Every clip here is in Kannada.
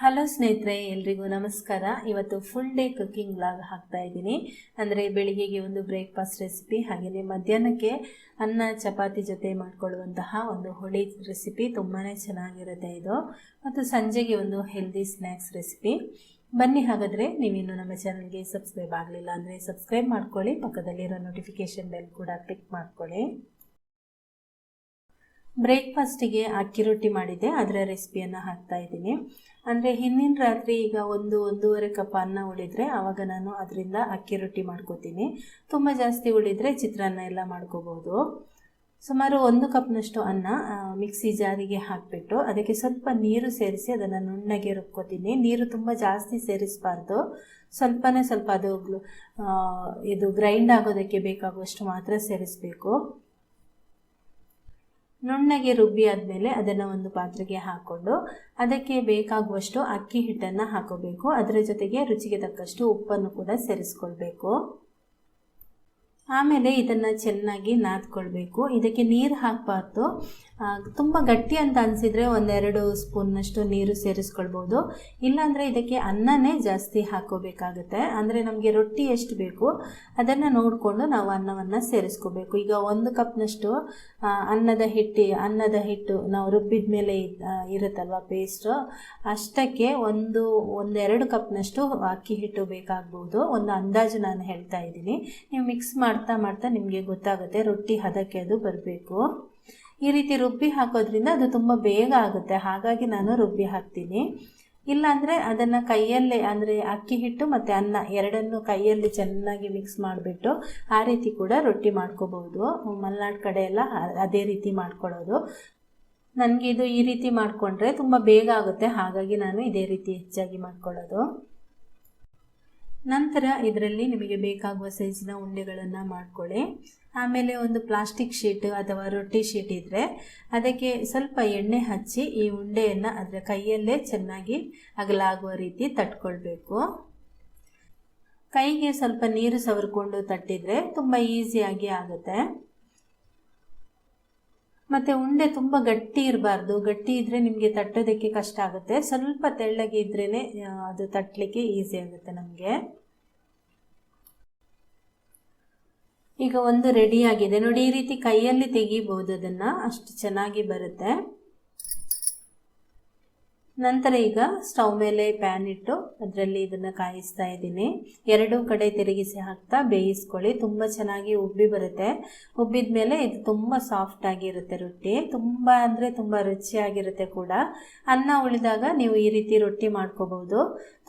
ಹಲೋ ಸ್ನೇಹಿತರೆ, ಎಲ್ರಿಗೂ ನಮಸ್ಕಾರ. ಇವತ್ತು ಫುಲ್ ಡೇ ಕುಕ್ಕಿಂಗ್ ಬ್ಲಾಗ್ ಹಾಕ್ತಾ ಇದ್ದೀನಿ. ಅಂದರೆ ಬೆಳಿಗ್ಗೆಗೆ ಒಂದು ಬ್ರೇಕ್ಫಾಸ್ಟ್ ರೆಸಿಪಿ ಹಾಗೆಯೇ ಮಧ್ಯಾಹ್ನಕ್ಕೆ ಅನ್ನ, ಚಪಾತಿ ಜೊತೆ ಮಾಡಿಕೊಳ್ಳುವಂತಹ ಒಂದು ಹುಳಿ ರೆಸಿಪಿ ತುಂಬಾ ಚೆನ್ನಾಗಿರುತ್ತೆ ಇದು. ಮತ್ತು ಸಂಜೆಗೆ ಒಂದು ಹೆಲ್ದಿ ಸ್ನ್ಯಾಕ್ಸ್ ರೆಸಿಪಿ ಬನ್ನಿ ಹಾಗಾದರೆ, ನೀವಿನ್ನು ನಮ್ಮ ಚಾನಲ್ಗೆ ಸಬ್ಸ್ಕ್ರೈಬ್ ಆಗಲಿಲ್ಲ ಅಂದರೆ ಸಬ್ಸ್ಕ್ರೈಬ್ ಮಾಡ್ಕೊಳ್ಳಿ, ಪಕ್ಕದಲ್ಲಿರೋ ನೋಟಿಫಿಕೇಷನ್ ಬೆಲ್ ಕೂಡ ಕ್ಲಿಕ್ ಮಾಡ್ಕೊಳ್ಳಿ. ಬ್ರೇಕ್ಫಾಸ್ಟಿಗೆ ಅಕ್ಕಿ ರೊಟ್ಟಿ ಮಾಡಿದ್ದೆ. ಅದರ ರೆಸಿಪಿಯನ್ನು ಹಾಕ್ತಾ ಇದ್ದೀನಿ. ಅಂದರೆ ಹಿಂದಿನ ರಾತ್ರಿ ಈಗ ಒಂದು ಒಂದೂವರೆ ಕಪ್ ಅನ್ನ ಉಳಿದರೆ ಆವಾಗ ನಾನು ಅದರಿಂದ ಅಕ್ಕಿ ರೊಟ್ಟಿ ಮಾಡ್ಕೋತೀನಿ. ತುಂಬ ಜಾಸ್ತಿ ಉಳಿದರೆ ಚಿತ್ರಾನ್ನ ಎಲ್ಲ ಮಾಡ್ಕೋಬೋದು. ಸುಮಾರು ಒಂದು ಕಪ್ನಷ್ಟು ಅನ್ನ ಮಿಕ್ಸಿ ಜಾರಿಗೆ ಹಾಕಿಬಿಟ್ಟು ಅದಕ್ಕೆ ಸ್ವಲ್ಪ ನೀರು ಸೇರಿಸಿ ಅದನ್ನು ನುಣ್ಣಗೆ ರುಬ್ಕೋತೀನಿ. ನೀರು ತುಂಬ ಜಾಸ್ತಿ ಸೇರಿಸಬಾರ್ದು. ಸ್ವಲ್ಪನೇ ಸ್ವಲ್ಪ ಅದು ಇದು ಗ್ರೈಂಡ್ ಆಗೋದಕ್ಕೆ ಬೇಕಾಗುವಷ್ಟು ಮಾತ್ರ ಸೇರಿಸಬೇಕು. ನುಣ್ಣಗೆ ರುಬ್ಬಿ ಆದಮೇಲೆ ಅದನ್ನು ಒಂದು ಪಾತ್ರೆಗೆ ಹಾಕ್ಕೊಂಡು ಅದಕ್ಕೆ ಬೇಕಾಗುವಷ್ಟು ಅಕ್ಕಿ ಹಿಟ್ಟನ್ನು ಹಾಕೋಬೇಕು. ಅದರ ಜೊತೆಗೆ ರುಚಿಗೆ ತಕ್ಕಷ್ಟು ಉಪ್ಪನ್ನು ಕೂಡ ಸೇರಿಸ್ಕೊಳ್ಬೇಕು. ಆಮೇಲೆ ಇದನ್ನು ಚೆನ್ನಾಗಿ ನಾದ್ಕೊಳ್ಬೇಕು. ಇದಕ್ಕೆ ನೀರು ಹಾಕಬಾರ್ದು. ತುಂಬ ಗಟ್ಟಿ ಅಂತ ಅನಿಸಿದರೆ ಒಂದೆರಡು ಸ್ಪೂನ್ನಷ್ಟು ನೀರು ಸೇರಿಸ್ಕೊಳ್ಬೋದು. ಇಲ್ಲಾಂದರೆ ಇದಕ್ಕೆ ಅನ್ನನೇ ಜಾಸ್ತಿ ಹಾಕೋಬೇಕಾಗುತ್ತೆ. ಅಂದರೆ ನಮಗೆ ರೊಟ್ಟಿ ಎಷ್ಟು ಬೇಕು ಅದನ್ನು ನೋಡಿಕೊಂಡು ನಾವು ಅನ್ನವನ್ನು ಸೇರಿಸ್ಕೋಬೇಕು. ಈಗ ಒಂದು ಕಪ್ನಷ್ಟು ಅನ್ನದ ಹಿಟ್ಟು ಅನ್ನದ ಹಿಟ್ಟು ನಾವು ರುಬ್ಬಿದ ಮೇಲೆ ಇರುತ್ತಲ್ವ ಪೇಸ್ಟು ಅಷ್ಟಕ್ಕೆ ಒಂದು, ಒಂದೆರಡು ಕಪ್ನಷ್ಟು ಅಕ್ಕಿ ಹಿಟ್ಟು ಬೇಕಾಗ್ಬೋದು. ಒಂದು ಅಂದಾಜು ನಾನು ಹೇಳ್ತಾ ಇದ್ದೀನಿ. ನೀವು ಮಿಕ್ಸ್ ಮಾಡ್ತಾ ಮಾಡ್ತಾ ನಿಮಗೆ ಗೊತ್ತಾಗುತ್ತೆ ರೊಟ್ಟಿ ಹದಕ್ಕೆ ಅದು ಬರಬೇಕು. ಈ ರೀತಿ ರುಬ್ಬಿ ಹಾಕೋದ್ರಿಂದ ಅದು ತುಂಬ ಬೇಗ ಆಗುತ್ತೆ. ಹಾಗಾಗಿ ನಾನು ರುಬ್ಬಿ ಹಾಕ್ತೀನಿ. ಇಲ್ಲಾಂದರೆ ಅದನ್ನು ಕೈಯಲ್ಲೇ ಅಂದರೆ ಅಕ್ಕಿ ಹಿಟ್ಟು ಮತ್ತು ಅನ್ನ ಎರಡನ್ನು ಕೈಯಲ್ಲಿ ಚೆನ್ನಾಗಿ ಮಿಕ್ಸ್ ಮಾಡಿಬಿಟ್ಟು ಆ ರೀತಿ ಕೂಡ ರೊಟ್ಟಿ ಮಾಡ್ಕೋಬೋದು ಮಲೆನಾಡು ಕಡೆ ಎಲ್ಲ ಅದೇ ರೀತಿ ಮಾಡ್ಕೊಳ್ಳೋದು. ನನಗೆ ಇದು ಈ ರೀತಿ ಮಾಡಿಕೊಂಡ್ರೆ ತುಂಬ ಬೇಗ ಆಗುತ್ತೆ. ಹಾಗಾಗಿ ನಾನು ಇದೇ ರೀತಿ ಹೆಚ್ಚಾಗಿ ಮಾಡ್ಕೊಳ್ಳೋದು. ನಂತರ ಇದರಲ್ಲಿ ನಿಮಗೆ ಬೇಕಾಗುವ ಸೈಜಿನ ಉಂಡೆಗಳನ್ನು ಮಾಡ್ಕೊಳ್ಳಿ. ಆಮೇಲೆ ಒಂದು ಪ್ಲಾಸ್ಟಿಕ್ ಶೀಟ್ ಅಥವಾ ರೊಟ್ಟಿ ಶೀಟ್ ಇದ್ದರೆ ಅದಕ್ಕೆ ಸ್ವಲ್ಪ ಎಣ್ಣೆ ಹಚ್ಚಿ ಈ ಉಂಡೆಯನ್ನು ಅದರ ಕೈಯಲ್ಲೇ ಚೆನ್ನಾಗಿ ಅಗಲಾಗುವ ರೀತಿ ತಟ್ಕೊಳ್ಬೇಕು. ಕೈಗೆ ಸ್ವಲ್ಪ ನೀರು ಸವರ್ಕೊಂಡು ತಟ್ಟಿದರೆ ತುಂಬ ಈಸಿಯಾಗಿ ಆಗುತ್ತೆ. ಮತ್ತು ಉಂಡೆ ತುಂಬ ಗಟ್ಟಿ ಇರಬಾರ್ದು. ಗಟ್ಟಿ ಇದ್ದರೆ ನಿಮಗೆ ತಟ್ಟೋದಕ್ಕೆ ಕಷ್ಟ ಆಗುತ್ತೆ. ಸ್ವಲ್ಪ ತೆಳ್ಳಗೆ ಇದ್ರೇ ಅದು ತಟ್ಟಲಿಕ್ಕೆ ಈಸಿ ಆಗುತ್ತೆ ನಮಗೆ. ಈಗ ಒಂದು ರೆಡಿ ಆಗಿದೆ. ನೋಡಿ ಈ ರೀತಿ ಕೈಯಲ್ಲಿ ತೆಗಿಬಹುದು ಅದನ್ನು. ಅಷ್ಟು ಚೆನ್ನಾಗಿ ಬರುತ್ತೆ. ನಂತರ ಈಗ ಸ್ಟವ್ ಮೇಲೆ ಪ್ಯಾನ್ ಇಟ್ಟು ಅದರಲ್ಲಿ ಇದನ್ನು ಕಾಯಿಸ್ತಾ ಇದ್ದೀನಿ. ಎರಡೂ ಕಡೆ ತಿರುಗಿಸಿ ಹಾಕ್ತಾ ಬೇಯಿಸ್ಕೊಳ್ಳಿ. ತುಂಬ ಚೆನ್ನಾಗಿ ಉಬ್ಬಿ ಬರುತ್ತೆ. ಉಬ್ಬಿದ ಮೇಲೆ ಇದು ತುಂಬ ಸಾಫ್ಟ್ ಆಗಿರುತ್ತೆ ರೊಟ್ಟಿ. ತುಂಬ ಅಂದರೆ ತುಂಬ ರುಚಿಯಾಗಿರುತ್ತೆ ಕೂಡ. ಅನ್ನ ಉಳಿದಾಗ ನೀವು ಈ ರೀತಿ ರೊಟ್ಟಿ ಮಾಡ್ಕೋಬಹುದು.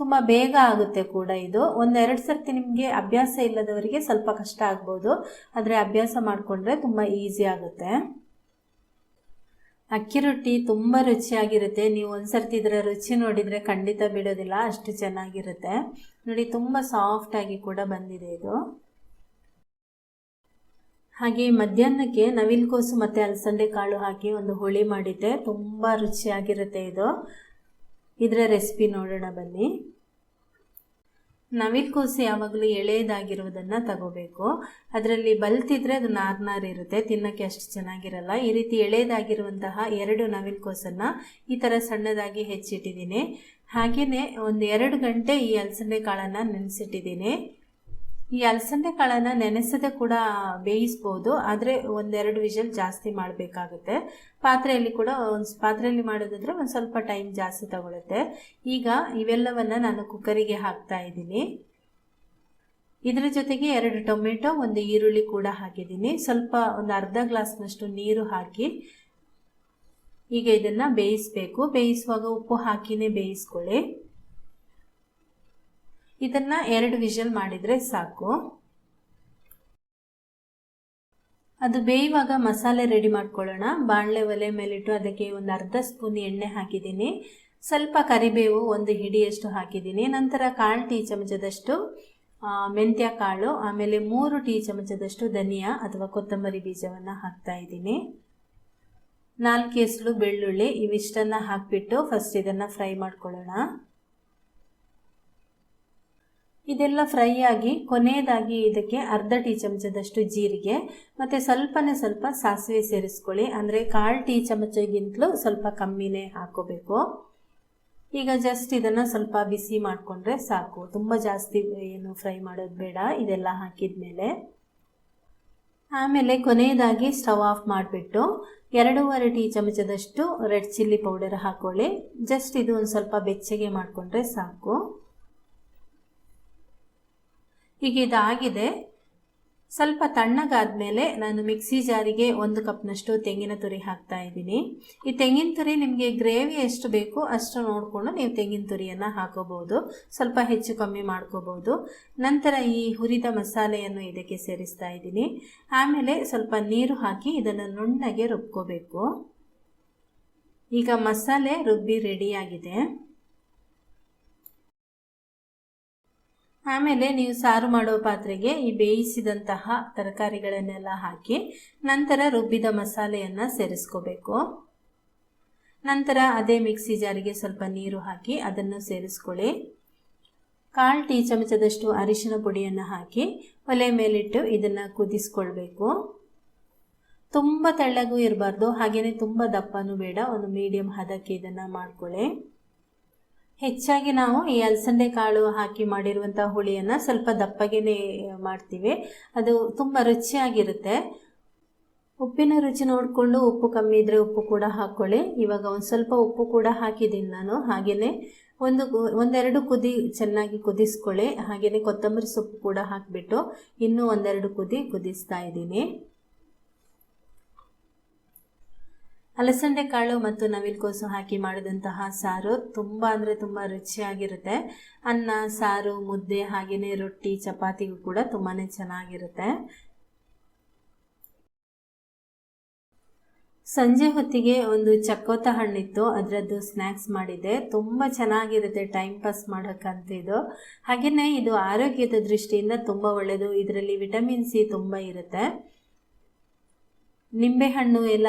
ತುಂಬ ಬೇಗ ಆಗುತ್ತೆ ಕೂಡ ಇದು. ಒಂದೆರಡು ಸರ್ತಿ ನಿಮಗೆ ಅಭ್ಯಾಸ ಇಲ್ಲದವರಿಗೆ ಸ್ವಲ್ಪ ಕಷ್ಟ ಆಗ್ಬೋದು. ಆದರೆ ಅಭ್ಯಾಸ ಮಾಡಿಕೊಂಡ್ರೆ ತುಂಬ ಈಸಿ ಆಗುತ್ತೆ. ಅಕ್ಕಿ ರೊಟ್ಟಿ ತುಂಬ ರುಚಿಯಾಗಿರುತ್ತೆ. ನೀವು ಒಂದ್ಸರ್ತಿ ಇದರ ರುಚಿ ನೋಡಿದರೆ ಖಂಡಿತ ಬಿಡೋದಿಲ್ಲ, ಅಷ್ಟು ಚೆನ್ನಾಗಿರುತ್ತೆ. ನೋಡಿ, ತುಂಬ ಸಾಫ್ಟಾಗಿ ಕೂಡ ಬಂದಿದೆ ಇದು. ಹಾಗೆ ಮಧ್ಯಾಹ್ನಕ್ಕೆ ನವಿಲುಕೋಸು ಮತ್ತು ಅಲಸಂದೆ ಕಾಳು ಹಾಕಿ ಒಂದು ಹುಳಿ ಮಾಡಿದ್ದೆ. ತುಂಬ ರುಚಿಯಾಗಿರುತ್ತೆ ಇದು. ಇದರ ರೆಸಿಪಿ ನೋಡೋಣ ಬನ್ನಿ. ನವಿಲ್ಕೋಸು ಯಾವಾಗಲೂ ಎಳೆಯದಾಗಿರೋದನ್ನು ತಗೋಬೇಕು. ಅದರಲ್ಲಿ ಬಲ್ತಿದ್ರೆ ಅದು ನಾರ್ ನಾರ್ ಇರುತ್ತೆ, ತಿನ್ನೋಕ್ಕೆ ಅಷ್ಟು ಚೆನ್ನಾಗಿರಲ್ಲ. ಈ ರೀತಿ ಎಳೆಯದಾಗಿರುವಂತಹ ಎರಡು ನವಿಲ್ಕೋಸನ್ನು ಈ ಥರ ಸಣ್ಣದಾಗಿ ಹೆಚ್ಚಿಟ್ಟಿದ್ದೀನಿ. ಹಾಗೆಯೇ ಒಂದು ಎರಡು ಗಂಟೆ ಈ ಅಲಸಂದೆ ಕಾಳನ್ನು ನೆನೆಸಿಟ್ಟಿದ್ದೀನಿ. ಈ ಅಲಸಂದೆ ಕಾಳನ್ನು ನೆನೆಸದೆ ಕೂಡ ಬೇಯಿಸ್ಬೋದು, ಆದರೆ ಒಂದೆರಡು ವಿಷಲ್ ಜಾಸ್ತಿ ಮಾಡಬೇಕಾಗುತ್ತೆ. ಪಾತ್ರೆಯಲ್ಲಿ ಕೂಡ ಒಂದು ಪಾತ್ರೆಯಲ್ಲಿ ಮಾಡೋದಿದ್ರೆ ಒಂದು ಸ್ವಲ್ಪ ಟೈಮ್ ಜಾಸ್ತಿ ತಗೊಳುತ್ತೆ. ಈಗ ಇವೆಲ್ಲವನ್ನು ನಾನು ಕುಕ್ಕರಿಗೆ ಹಾಕ್ತಾ ಇದ್ದೀನಿ. ಇದರ ಜೊತೆಗೆ ಎರಡು ಟೊಮೆಟೊ, ಒಂದು ಈರುಳ್ಳಿ ಕೂಡ ಹಾಕಿದ್ದೀನಿ. ಸ್ವಲ್ಪ ಒಂದು ಅರ್ಧ ಗ್ಲಾಸ್ನಷ್ಟು ನೀರು ಹಾಕಿ ಈಗ ಇದನ್ನು ಬೇಯಿಸಬೇಕು. ಬೇಯಿಸುವಾಗ ಉಪ್ಪು ಹಾಕಿನೇ ಬೇಯಿಸ್ಕೊಳ್ಳಿ. ಇದನ್ನ ಎರಡು ವಿಷಲ್ ಮಾಡಿದರೆ ಸಾಕು. ಅದು ಬೇಯುವಾಗ ಮಸಾಲೆ ರೆಡಿ ಮಾಡ್ಕೊಳ್ಳೋಣ. ಬಾಣಲೆ ಒಲೆ ಮೇಲಿಟ್ಟು ಅದಕ್ಕೆ ಒಂದು ಅರ್ಧ ಸ್ಪೂನ್ ಎಣ್ಣೆ ಹಾಕಿದ್ದೀನಿ. ಸ್ವಲ್ಪ ಕರಿಬೇವು ಒಂದು ಹಿಡಿಯಷ್ಟು ಹಾಕಿದ್ದೀನಿ. ನಂತರ ಕಾಳು ಟೀ ಚಮಚದಷ್ಟು ಮೆಂತ್ಯ ಕಾಳು, ಆಮೇಲೆ ಮೂರು ಟೀ ಚಮಚದಷ್ಟು ಧನಿಯಾ ಅಥವಾ ಕೊತ್ತಂಬರಿ ಬೀಜವನ್ನು ಹಾಕ್ತಾ ಇದ್ದೀನಿ. ನಾಲ್ಕು ಎಸಳು ಬೆಳ್ಳುಳ್ಳಿ, ಇವಿಷ್ಟನ್ನು ಹಾಕಿಬಿಟ್ಟು ಫಸ್ಟ್ ಇದನ್ನು ಫ್ರೈ ಮಾಡ್ಕೊಳ್ಳೋಣ. ಇದೆಲ್ಲ ಫ್ರೈ ಆಗಿ, ಕೊನೆಯದಾಗಿ ಇದಕ್ಕೆ ಅರ್ಧ ಟೀ ಚಮಚದಷ್ಟು ಜೀರಿಗೆ, ಮತ್ತು ಸ್ವಲ್ಪನೇ ಸ್ವಲ್ಪ ಸಾಸಿವೆ ಸೇರಿಸ್ಕೊಳ್ಳಿ. ಅಂದರೆ ಕಾಲು ಟೀ ಚಮಚಗಿಂತಲೂ ಸ್ವಲ್ಪ ಕಮ್ಮಿನೇ ಹಾಕೋಬೇಕು. ಈಗ ಜಸ್ಟ್ ಇದನ್ನು ಸ್ವಲ್ಪ ಬಿಸಿ ಮಾಡಿಕೊಂಡ್ರೆ ಸಾಕು. ತುಂಬ ಜಾಸ್ತಿ ಏನು ಫ್ರೈ ಮಾಡೋದು ಬೇಡ, ಇದೆಲ್ಲ ಹಾಕಿದ ಮೇಲೆ ಆಮೇಲೆ ಕೊನೆಯದಾಗಿ ಸ್ಟವ್ ಆಫ್ ಮಾಡಿಬಿಟ್ಟು ಎರಡೂವರೆ ಟೀ ಚಮಚದಷ್ಟು ರೆಡ್ ಚಿಲ್ಲಿ ಪೌಡರ್ ಹಾಕ್ಕೊಳ್ಳಿ ಜಸ್ಟ್ ಇದು ಒಂದು ಸ್ವಲ್ಪ ಬೆಚ್ಚಗೆ ಮಾಡಿಕೊಂಡ್ರೆ ಸಾಕು. ಈಗ ಇದಾಗಿದೆ ಸ್ವಲ್ಪ ತಣ್ಣಗಾದ್ಮೇಲೆ ನಾನು ಮಿಕ್ಸಿ ಜಾರಿಗೆ ಒಂದು ಕಪ್ನಷ್ಟು ತೆಂಗಿನ ತುರಿ ಹಾಕ್ತಾ ಇದ್ದೀನಿ. ಈ ತೆಂಗಿನ ತುರಿ ನಿಮಗೆ ಗ್ರೇವಿ ಎಷ್ಟು ಬೇಕು ಅಷ್ಟು ನೋಡಿಕೊಂಡು ನೀವು ತೆಂಗಿನ ತುರಿಯನ್ನು ಹಾಕೋಬಹುದು. ಸ್ವಲ್ಪ ಹೆಚ್ಚು ಕಮ್ಮಿ ಮಾಡ್ಕೋಬಹುದು. ನಂತರ ಈ ಹುರಿದ ಮಸಾಲೆಯನ್ನು ಇದಕ್ಕೆ ಸೇರಿಸ್ತಾ ಇದ್ದೀನಿ. ಆಮೇಲೆ ಸ್ವಲ್ಪ ನೀರು ಹಾಕಿ ಇದನ್ನು ನುಣ್ಣಗೆ ರುಬ್ಕೋಬೇಕು. ಈಗ ಮಸಾಲೆ ರುಬ್ಬಿ ರೆಡಿಯಾಗಿದೆ ಆಮೇಲೆ ನೀವು ಸಾರು ಮಾಡೋ ಪಾತ್ರೆಗೆ ಈ ಬೇಯಿಸಿದಂತಹ ತರಕಾರಿಗಳನ್ನೆಲ್ಲ ಹಾಕಿ ನಂತರ ರುಬ್ಬಿದ ಮಸಾಲೆಯನ್ನು ಸೇರಿಸ್ಕೋಬೇಕು. ನಂತರ ಅದೇ ಮಿಕ್ಸಿ ಜಾರಿಗೆ ಸ್ವಲ್ಪ ನೀರು ಹಾಕಿ ಅದನ್ನು ಸೇರಿಸ್ಕೊಳ್ಳಿ. ಕಾಲು ಟೀ ಚಮಚದಷ್ಟು ಅರಿಶಿನ ಪುಡಿಯನ್ನು ಹಾಕಿ ಒಲೆ ಮೇಲಿಟ್ಟು ಇದನ್ನು ಕುದಿಸ್ಕೊಳ್ಬೇಕು. ತುಂಬ ತೆಳ್ಳಗೂ ಇರಬಾರ್ದು ಹಾಗೆಯೇ ತುಂಬ ದಪ್ಪನೂ ಬೇಡ, ಒಂದು ಮೀಡಿಯಂ ಹದಕ್ಕೆ ಇದನ್ನು ಮಾಡ್ಕೊಳ್ಳಿ. ಹೆಚ್ಚಾಗಿ ನಾವು ಈ ಅಲಸಂದೆ ಕಾಳು ಹಾಕಿ ಮಾಡಿರುವಂಥ ಹುಳಿಯನ್ನು ಸ್ವಲ್ಪ ದಪ್ಪಗೆನೇ ಮಾಡ್ತೀವಿ. ಅದು ತುಂಬ ರುಚಿಯಾಗಿರುತ್ತೆ. ಉಪ್ಪಿನ ರುಚಿ ನೋಡಿಕೊಂಡು ಉಪ್ಪು ಕಮ್ಮಿ ಇದ್ದರೆ ಉಪ್ಪು ಕೂಡ ಹಾಕ್ಕೊಳ್ಳಿ ಇವಾಗ ಒಂದು ಸ್ವಲ್ಪ ಉಪ್ಪು ಕೂಡ ಹಾಕಿದ್ದೀನಿ ನಾನು. ಹಾಗೆಯೇ ಒಂದು ಒಂದೆರಡು ಕುದಿ ಚೆನ್ನಾಗಿ ಕುದಿಸ್ಕೊಳ್ಳಿ. ಹಾಗೆಯೇ ಕೊತ್ತಂಬರಿ ಸೊಪ್ಪು ಕೂಡ ಹಾಕಿಬಿಟ್ಟು ಇನ್ನೂ ಒಂದೆರಡು ಕುದಿ ಕುದಿಸ್ತಾ ಇದ್ದೀನಿ. ಅಲಸಂದೆ ಕಾಳು ಮತ್ತು ನವಿಲುಕೋಸು ಹಾಕಿ ಮಾಡಿದಂತಹ ಸಾರು ತುಂಬ ಅಂದರೆ ತುಂಬ ರುಚಿಯಾಗಿರುತ್ತೆ. ಅನ್ನ, ಸಾರು, ಮುದ್ದೆ ಹಾಗೆಯೇ ರೊಟ್ಟಿ, ಚಪಾತಿಗೂ ಕೂಡ ತುಂಬಾ ಚೆನ್ನಾಗಿರುತ್ತೆ. ಸಂಜೆ ಹೊತ್ತಿಗೆ ಒಂದು ಚಕ್ಕೋತ ಹಣ್ಣಿತ್ತು. ಅದರದ್ದು ಸ್ನ್ಯಾಕ್ಸ್ ಮಾಡಿದ್ದೆ. ತುಂಬ ಚೆನ್ನಾಗಿರುತ್ತೆ ಟೈಮ್ ಪಾಸ್ ಮಾಡೋಕ್ಕಂತ ಇದು. ಹಾಗೆಯೇ ಇದು ಆರೋಗ್ಯದ ದೃಷ್ಟಿಯಿಂದ ತುಂಬ ಒಳ್ಳೆಯದು ಇದರಲ್ಲಿ ವಿಟಮಿನ್ ಸಿ ತುಂಬ ಇರುತ್ತೆ. ನಿಂಬೆಹಣ್ಣು ಎಲ್ಲ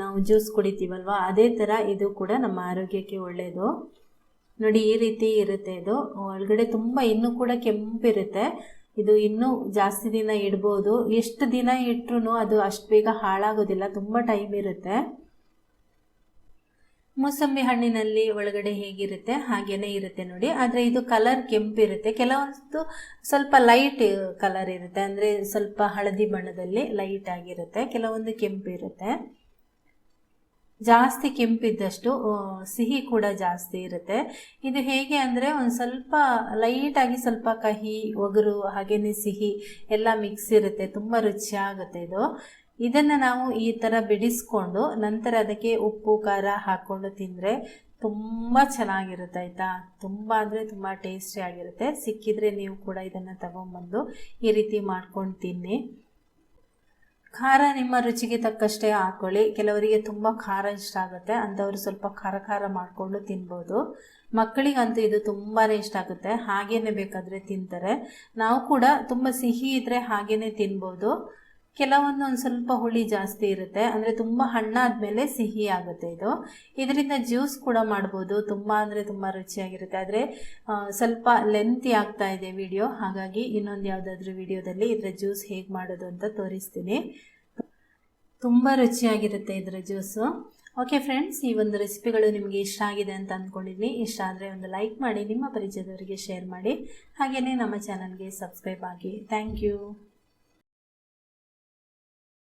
ನಾವು ಜ್ಯೂಸ್ ಕುಡಿತೀವಲ್ವ? ಅದೇ ಥರ ಇದು ಕೂಡ ನಮ್ಮ ಆರೋಗ್ಯಕ್ಕೆ ಒಳ್ಳೆಯದು ನೋಡಿ, ಈ ರೀತಿ ಇರುತ್ತೆ ಇದು. ಒಳಗಡೆ ತುಂಬ ಇನ್ನೂ ಕೂಡ ಕೆಂಪಿರುತ್ತೆ. ಇದು ಇನ್ನೂ ಜಾಸ್ತಿ ದಿನ ಇಡ್ಬೋದು. ಎಷ್ಟು ದಿನ ಇಟ್ರೂ ಅದು ಅಷ್ಟು ಬೇಗ ಹಾಳಾಗೋದಿಲ್ಲ. ತುಂಬ ಟೈಮ್ ಇರುತ್ತೆ. ಮೂಸಂಬಿ ಹಣ್ಣಿನಲ್ಲಿ ಒಳಗಡೆ ಹೇಗಿರುತ್ತೆ? ಹಾಗೇನೆ ಇರುತ್ತೆ ನೋಡಿ. ಆದರೆ ಇದು ಕಲರ್ ಕೆಂಪಿರುತ್ತೆ. ಕೆಲವೊಂದು ಸ್ವಲ್ಪ ಲೈಟ್ ಕಲರ್ ಇರುತ್ತೆ. ಅಂದರೆ ಸ್ವಲ್ಪ ಹಳದಿ ಬಣ್ಣದಲ್ಲಿ ಲೈಟ್ ಆಗಿರುತ್ತೆ. ಕೆಲವೊಂದು ಕೆಂಪಿರುತ್ತೆ. ಜಾಸ್ತಿ ಕೆಂಪಿದ್ದಷ್ಟು ಸಿಹಿ ಕೂಡ ಜಾಸ್ತಿ ಇರುತ್ತೆ. ಇದು ಹೇಗೆ ಅಂದರೆ ಒಂದು ಸ್ವಲ್ಪ ಲೈಟಾಗಿ ಸ್ವಲ್ಪ ಕಹಿ, ಒಗರು ಹಾಗೆಯೇ ಸಿಹಿ ಎಲ್ಲ ಮಿಕ್ಸ್ ಇರುತ್ತೆ. ತುಂಬ ರುಚಿಯಾಗುತ್ತೆ ಇದು. ಇದನ್ನು ನಾವು ಈ ಥರ ಬಿಡಿಸ್ಕೊಂಡು ನಂತರ ಅದಕ್ಕೆ ಉಪ್ಪು, ಖಾರ ಹಾಕ್ಕೊಂಡು ತಿಂದರೆ ತುಂಬ ಚೆನ್ನಾಗಿರುತ್ತೆ ಆಯಿತಾ? ತುಂಬ ಅಂದರೆ ತುಂಬ ಟೇಸ್ಟಿ ಆಗಿರುತ್ತೆ. ಸಿಕ್ಕಿದರೆ ನೀವು ಕೂಡ ಇದನ್ನು ತಗೊಂಬಂದು ಈ ರೀತಿ ಮಾಡ್ಕೊಂಡು ತಿನ್ನಿ. ಖಾರ ನಿಮ್ಮ ರುಚಿಗೆ ತಕ್ಕಷ್ಟೇ ಹಾಕ್ಕೊಳ್ಳಿ ಕೆಲವರಿಗೆ ತುಂಬ ಖಾರ ಇಷ್ಟ ಆಗುತ್ತೆ. ಅಂಥವ್ರು ಸ್ವಲ್ಪ ಖಾರ ಖಾರ ಮಾಡಿಕೊಂಡು ತಿನ್ಬೋದು. ಮಕ್ಕಳಿಗಂತೂ ಇದು ತುಂಬಾ ಇಷ್ಟ ಆಗುತ್ತೆ. ಹಾಗೇನೆ ಬೇಕಾದರೆ ತಿಂತಾರೆ. ನಾವು ಕೂಡ ತುಂಬ ಸಿಹಿ ಇದ್ದರೆ ಹಾಗೇ ತಿನ್ಬೋದು. ಕೆಲವೊಂದು ಒಂದು ಸ್ವಲ್ಪ ಹುಳಿ ಜಾಸ್ತಿ ಇರುತ್ತೆ. ಅಂದರೆ ತುಂಬ ಹಣ್ಣಾದ್ಮೇಲೆ ಸಿಹಿ ಆಗುತ್ತೆ ಇದು. ಇದರಿಂದ ಜ್ಯೂಸ್ ಕೂಡ ಮಾಡ್ಬೋದು. ತುಂಬ ಅಂದರೆ ತುಂಬ ರುಚಿಯಾಗಿರುತ್ತೆ. ಆದರೆ ಸ್ವಲ್ಪ ಲೆಂತಿ ಆಗ್ತಾ ಇದೆ ವಿಡಿಯೋ ಹಾಗಾಗಿ ಇನ್ನೊಂದು ಯಾವುದಾದ್ರೂ ವಿಡಿಯೋದಲ್ಲಿ ಇದರ ಜ್ಯೂಸ್ ಹೇಗೆ ಮಾಡೋದು ಅಂತ ತೋರಿಸ್ತೀನಿ. ತುಂಬ ರುಚಿಯಾಗಿರುತ್ತೆ ಇದರ ಜ್ಯೂಸು. ಓಕೆ ಫ್ರೆಂಡ್ಸ್ ಈ ಒಂದು ರೆಸಿಪಿಗಳು ನಿಮಗೆ ಇಷ್ಟ ಆಗಿದೆ ಅಂತ ಅಂದ್ಕೊಂಡಿದ್ದೀನಿ ಇಷ್ಟ ಆದರೆ ಒಂದು ಲೈಕ್ ಮಾಡಿ, ನಿಮ್ಮ ಪರಿಚಯದವರಿಗೆ ಶೇರ್ ಮಾಡಿ. ಹಾಗೆಯೇ ನಮ್ಮ ಚಾನಲ್ಗೆ ಸಬ್ಸ್ಕ್ರೈಬ್ ಆಗಿ. Thank you